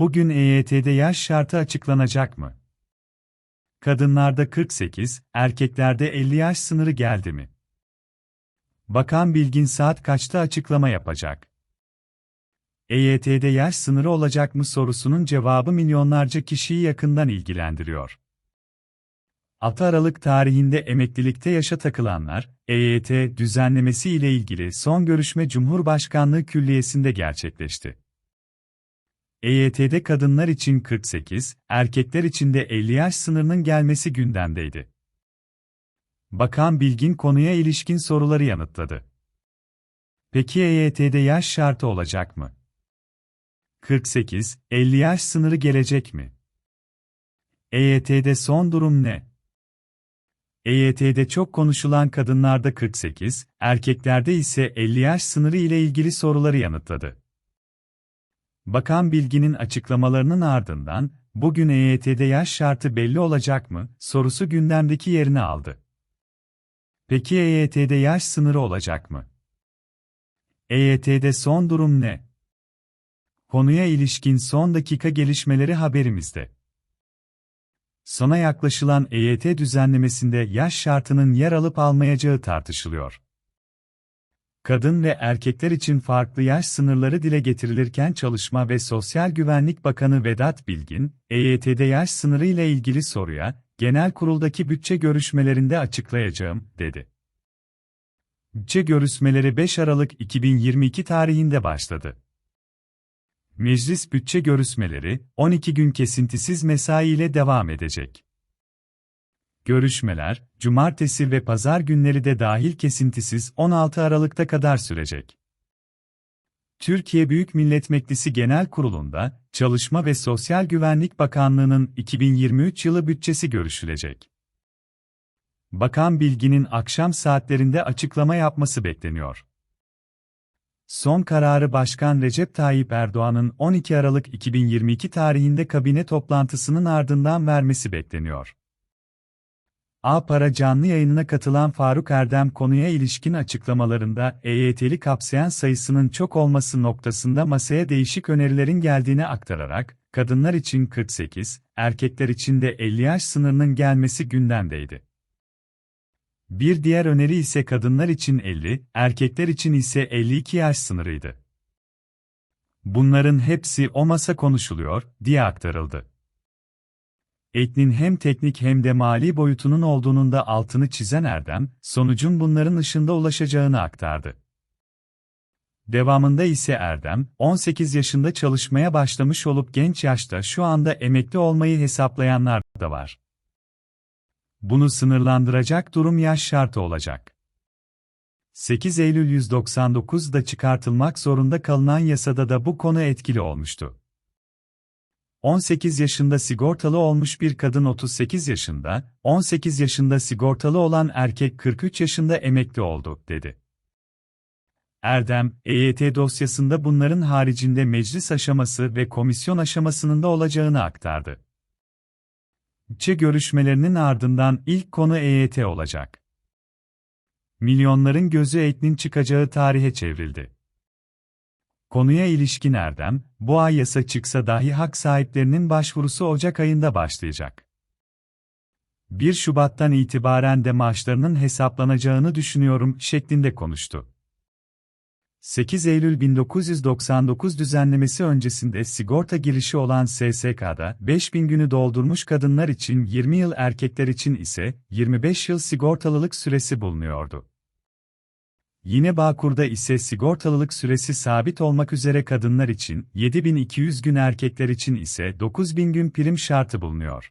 bugün EYT'de yaş şartı açıklanacak mı? Kadınlarda 48, erkeklerde 50 yaş sınırı geldi mi? Bakan Bilgin saat kaçta açıklama yapacak? EYT'de yaş sınırı olacak mı sorusunun cevabı milyonlarca kişiyi yakından ilgilendiriyor. 6 Aralık tarihinde emeklilikte yaşa takılanlar, EYT düzenlemesi ile ilgili son görüşme Cumhurbaşkanlığı Külliyesi'nde gerçekleşti. EYT'de kadınlar için 48, erkekler için de 50 yaş sınırının gelmesi gündemdeydi. Bakan Bilgin konuya ilişkin soruları yanıtladı. Peki EYT'de yaş şartı olacak mı? 48, 50 yaş sınırı gelecek mi? EYT'de son durum ne? EYT'de çok konuşulan kadınlarda 48, erkeklerde ise 50 yaş sınırı ile ilgili soruları yanıtladı. Bakan Bilgin'in açıklamalarının ardından, bugün EYT'de yaş şartı belli olacak mı, sorusu gündemdeki yerini aldı. Peki EYT'de yaş sınırı olacak mı? EYT'de son durum ne? Konuya ilişkin son dakika gelişmeleri haberimizde. Sona yaklaşılan EYT düzenlemesinde yaş şartının yer alıp almayacağı tartışılıyor. Kadın ve erkekler için farklı yaş sınırları dile getirilirken Çalışma ve Sosyal Güvenlik Bakanı Vedat Bilgin, EYT'de yaş sınırı ile ilgili soruya, genel kuruldaki bütçe görüşmelerinde açıklayacağım, dedi. Bütçe görüşmeleri 5 Aralık 2022 tarihinde başladı. Meclis bütçe görüşmeleri 12 gün kesintisiz mesai ile devam edecek. Görüşmeler, cumartesi ve pazar günleri de dahil kesintisiz 16 Aralık'ta kadar sürecek. Türkiye Büyük Millet Meclisi Genel Kurulu'nda, Çalışma ve Sosyal Güvenlik Bakanlığı'nın 2023 yılı bütçesi görüşülecek. Bakan Bilgin'in akşam saatlerinde açıklama yapması bekleniyor. Son kararı Başkan Recep Tayyip Erdoğan'ın 12 Aralık 2022 tarihinde kabine toplantısının ardından vermesi bekleniyor. A Para canlı yayınına katılan Faruk Erdem konuya ilişkin açıklamalarında EYT'li kapsayan sayısının çok olması noktasında masaya değişik önerilerin geldiğini aktararak, kadınlar için 48, erkekler için de 50 yaş sınırının gelmesi gündemdeydi. Bir diğer öneri ise kadınlar için 50, erkekler için ise 52 yaş sınırıydı. Bunların hepsi o masa konuşuluyor, diye aktarıldı. Etnin hem teknik hem de mali boyutunun olduğunun da altını çizen Erdem, sonucun bunların ışında ulaşacağını aktardı. Devamında ise Erdem, 18 yaşında çalışmaya başlamış olup genç yaşta şu anda emekli olmayı hesaplayanlar da var. Bunu sınırlandıracak durum yaş şartı olacak. 8 Eylül 199'da çıkartılmak zorunda kalınan yasada da bu konu etkili olmuştu. 18 yaşında sigortalı olmuş bir kadın 38 yaşında, 18 yaşında sigortalı olan erkek 43 yaşında emekli oldu, dedi. Erdem, EYT dosyasında bunların haricinde meclis aşaması ve komisyon aşamasının da olacağını aktardı. Bütçe görüşmelerinin ardından ilk konu EYT olacak. Milyonların gözü etnin çıkacağı tarihe çevrildi. Konuya ilişkin Erdem, bu ay yasa çıksa dahi hak sahiplerinin başvurusu Ocak ayında başlayacak. 1 Şubat'tan itibaren de maaşlarının hesaplanacağını düşünüyorum şeklinde konuştu. 8 Eylül 1999 düzenlemesi öncesinde sigorta girişi olan SSK'da 5000 günü doldurmuş kadınlar için 20 yıl erkekler için ise 25 yıl sigortalılık süresi bulunuyordu. Yine Bağkur'da ise sigortalılık süresi sabit olmak üzere kadınlar için 7200 gün erkekler için ise 9000 gün prim şartı bulunuyor.